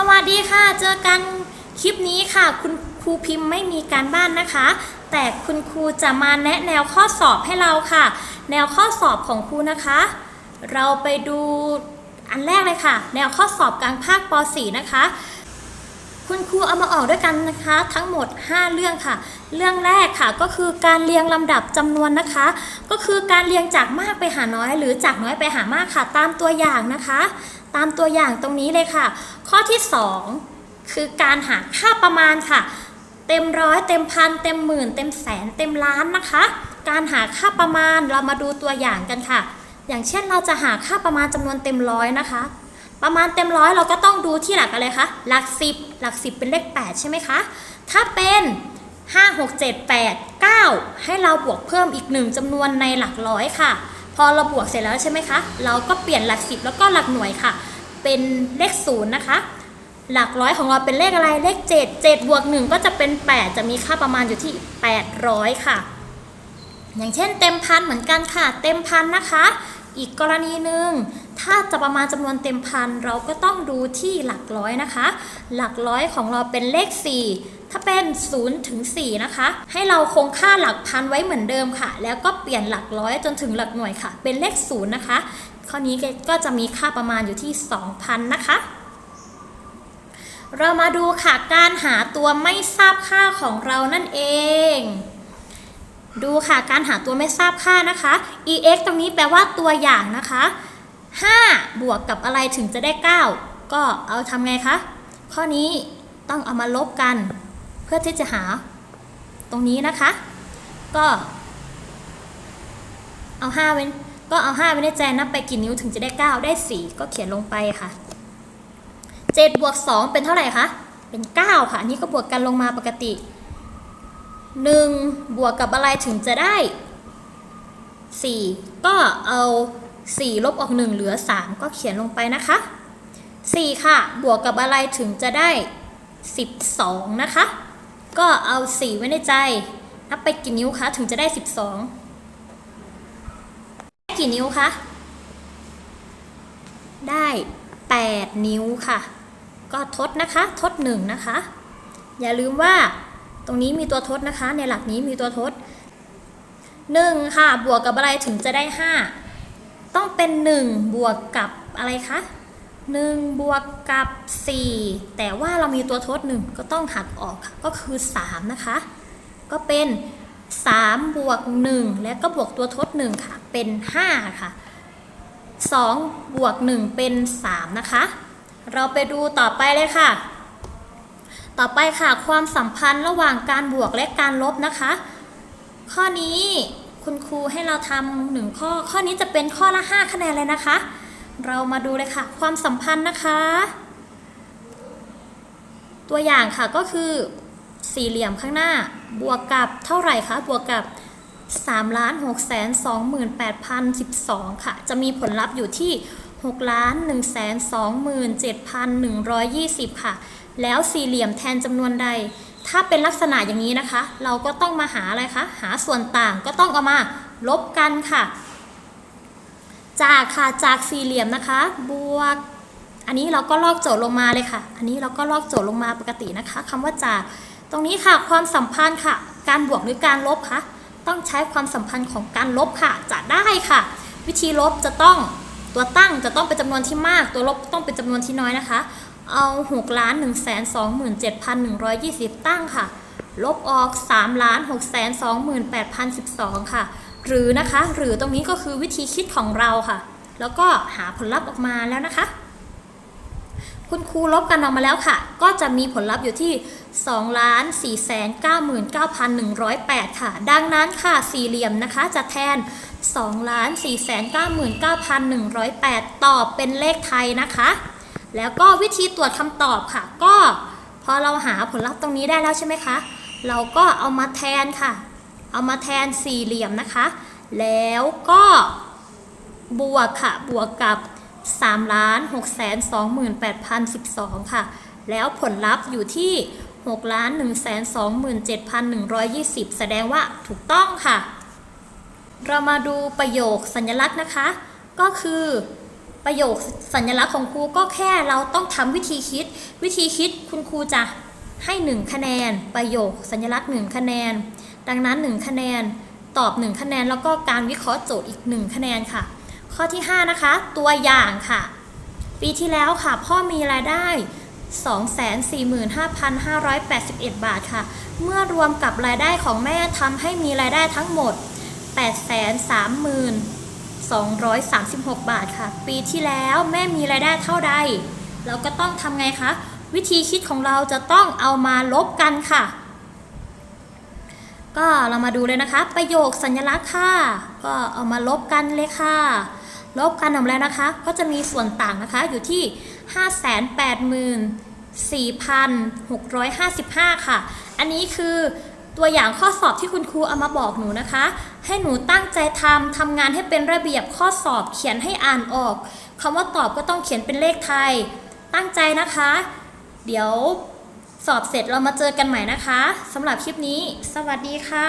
สวัสดีค่ะ เจอกันคลิปนี้ค่ะ คุณครูพิมพ์ไม่มีการบ้านนะคะ แต่คุณครูจะมาแนะแนวข้อสอบให้เราค่ะ แนวข้อสอบของครูนะคะ เราไปดูอันแรกเลยค่ะ แนวข้อสอบกลางภาคป .4 นะคะ คุณครูเอามาออกด้วยกันนะคะ ทั้งหมด 5 เรื่องค่ะ เรื่องแรกค่ะก็คือการเรียงลำดับจำนวนนะคะ ก็คือการเรียงจากมากไปหาน้อย หรือจากน้อยไปหามากค่ะ ตามตัวอย่างนะคะ ตามตัวอย่างตรงนี้เลยค่ะ ข้อที่ 2 คือการหาค่าประมาณค่ะ เต็มร้อยเต็มพันเต็มหมื่น เต็มแสนเต็มล้านนะคะ การหาค่าประมาณเรามาดูตัวอย่างกันค่ะ อย่างเช่นเราจะหาค่าประมาณจำนวนเต็มร้อยนะคะ ประมาณเต็มร้อยเราก็ต้องดูที่หลักอะไรคะหลัก10หลัก10เป็นเลข 8 ใช่ไหมคะ ถ้าเป็น5 6 7 8 9 ให้เราบวกเพิ่มอีกหนึ่งจำนวนในหลักร้อยค่ะ พอเราบวกเสร็จแล้วใช่ไหมคะ เราก็เปลี่ยนหลัก10แล้วก็หลักหน่วยค่ะ เป็นเลข0นะคะ หลักร้อยของเราเป็นเลขอะไรเลข 7 7บวก1ก็จะเป็น 8 จะมีค่าประมาณอยู่ที่ 800 ค่ะ อย่างเช่นเต็มพันเหมือนกันค่ะ เต็มพันนะคะ อีกกรณีหนึ่งถ้าจะประมาณจำนวนเต็มพันเราก็ต้องดูที่หลักร้อยนะคะ หลักร้อยของเราเป็นเลข 4 ถ้าเป็น0ถึง4นะคะ ให้เราคงค่าหลักพันไว้เหมือนเดิมค่ะ แล้วก็เปลี่ยนหลักร้อยจนถึงหลักหน่วยค่ะ เป็นเลข0นะคะข้อนี้ก็จะมีค่าประมาณอยู่ที่ 2,000 นะคะ เรามาดูค่ะการหาตัวไม่ทราบค่าของเรานั่นเอง ดูค่ะการหาตัวไม่ทราบค่านะคะ ex ตรงนี้แปลว่าตัวอย่างนะคะ 5 บวกกับอะไรถึงจะได้ 9 ก็เอาทำไงคะ ข้อนี้ต้องเอามาลบกัน พื่อที่จะหาตรงนี้นะคะ ก็ เอา5เว้นก็เอา5ไว้ในใจนับไปกี่นิ้วถึงจะได้ 9 ได้ 4 ก็เขียนลงไปค่ะ7บวก2เป็นเท่าไหร่คะ เป็น 9 ค่ะอันนี้ก็บวกกันลงมาปกติ 1 บวกกับอะไรถึงจะได้ 4 ก็เอา 4 ลบออก 1 เหลือ 3 ก็เขียนลงไปนะคะ 4 ค่ะ บวกกับอะไรถึงจะได้ 12 นะคะ ก็เอา 4 ไว้ในใจ นับไปกี่นิ้วคะ ถึงจะได้ 12 ได้กี่นิ้วคะ ได้ 8 นิ้วค่ะ ก็ทดนะคะ ทด 1 นะคะ อย่าลืมว่าตรงนี้มีตัวทดนะคะ ในหลักนี้มีตัวทด 1 ค่ะ บวกกับอะไรถึงจะได้ 5 ต้องเป็น 1 บวกกับอะไรคะ 1 บวกกับ 4 แต่ว่าเรามีตัวทด 1 ก็ต้องหักออกค่ะก็คือ 3 นะคะ ก็เป็น 3 บวก 1 แล้วก็บวกตัวทด 1 ค่ะ เป็น 5 ค่ะ 2 บวก 1 เป็น 3 นะคะ เราไปดูต่อไปเลยค่ะ ต่อไปค่ะความสัมพันธ์ระหว่างการบวกและการลบนะคะ ข้อนี้คุณครูให้เราทำหนึ่งข้อ ข้อนี้จะเป็นข้อละ 5 คะแนนเลยนะคะ เรามาดูเลยค่ะ ความสัมพันธ์นะคะ ตัวอย่างค่ะก็คือสี่เหลี่ยมข้างหน้า บวกกับเท่าไหร่คะ บวกกับ3ล้าน6แสน28,012 ค่ะ จะมีผลลัพธ์อยู่ที่6ล้าน1แสน27,120 ค่ะ แล้วสี่เหลี่ยมแทนจำนวนใด ถ้าเป็นลักษณะอย่างนี้นะคะ เราก็ต้องมาหาอะไรคะ หาส่วนต่างก็ต้องเอามาลบกันค่ะ จากค่ะจากสี่เหลี่ยมนะคะ บวก อันนี้เราก็ลอกโจทย์ลงมาเลยค่ะ อันนี้เราก็ลอกโจทย์ลงมาปกตินะคะคำว่าจาก ตรงนี้ค่ะความสัมพันธ์ค่ะ การบวกหรือการลบคะต้องใช้ความสัมพันธ์ของการลบค่ะ จะได้ค่ะ วิธีลบจะต้องตัวตั้งจะต้องเป็นจำนวนที่มาก ตัวลบต้องเป็นจำนวนที่น้อยนะคะ เอา6ล้าน1แสน27,120 ตั้งค่ะ ลบออก3ล้าน6แสน28,012 ค่ะ หรือนะคะ หรือตรงนี้ก็คือวิธีคิดของเราค่ะ แล้วก็หาผลลัพธ์ออกมาแล้วนะคะ คุณครูลบกันออกมาแล้วค่ะ ก็จะมีผลลัพธ์อยู่ที่ 2 ล้าน4แสน99,108 ค่ะ ดังนั้นค่ะสี่เหลี่ยมนะคะจะแทน 2 ล้าน4แสน99,108 ตอบเป็นเลขไทยนะคะ แล้วก็วิธีตรวจคำตอบค่ะ ก็พอเราหาผลลัพธ์ตรงนี้ได้แล้วใช่ไหมคะ เราก็เอามาแทนค่ะ เอามาแทนสี่เหลี่ยมนะคะ แล้วก็บวกค่ะ บวกกับ3ล้าน6แสน28,012 ค่ะ แล้วผลลัพธ์อยู่ที่6ล้าน1แสน27,120 แสดงว่าถูกต้องค่ะ เรามาดูประโยคสัญลักษณ์นะคะ ก็คือประโยคสัญลักษณ์ของครูก็แค่เราต้องทำวิธีคิด วิธีคิดคุณครูจะให้ 1 คะแนน ประโยคสัญลักษณ์ 1 คะแนน ดังนั้น 1 คะแนน ตอบ 1 คะแนน แล้วก็การวิเคราะห์โจทย์อีก 1 คะแนนค่ะ ข้อที่ 5 นะคะ ตัวอย่างค่ะ ปีที่แล้วค่ะ พ่อมีรายได้ 245,581 บาทค่ะ เมื่อรวมกับรายได้ของแม่ทำให้มีรายได้ทั้งหมด 830,236 บาทค่ะ ปีที่แล้วแม่มีรายได้เท่าใด เราก็ต้องทำไงคะ วิธีคิดของเราจะต้องเอามาลบกันค่ะ ก็เรามาดูเลยนะคะ ประโยคสัญลักษณ์ค่ะ ก็เอามาลบกันเลยค่ะ ลบกันทำอะไรนะคะ ก็จะมีส่วนต่างนะคะอยู่ที่ 584,655 ค่ะ อันนี้คือตัวอย่างข้อสอบที่คุณครูเอามาบอกหนูนะคะ ให้หนูตั้งใจทำทำงานให้เป็นระเบียบข้อสอบเขียนให้อ่านออกคำว่าตอบก็ต้องเขียนเป็นเลขไทย ตั้งใจนะคะ เดี๋ยว สอบเสร็จเรามาเจอกันใหม่นะคะสำหรับคลิปนี้ สวัสดีค่ะ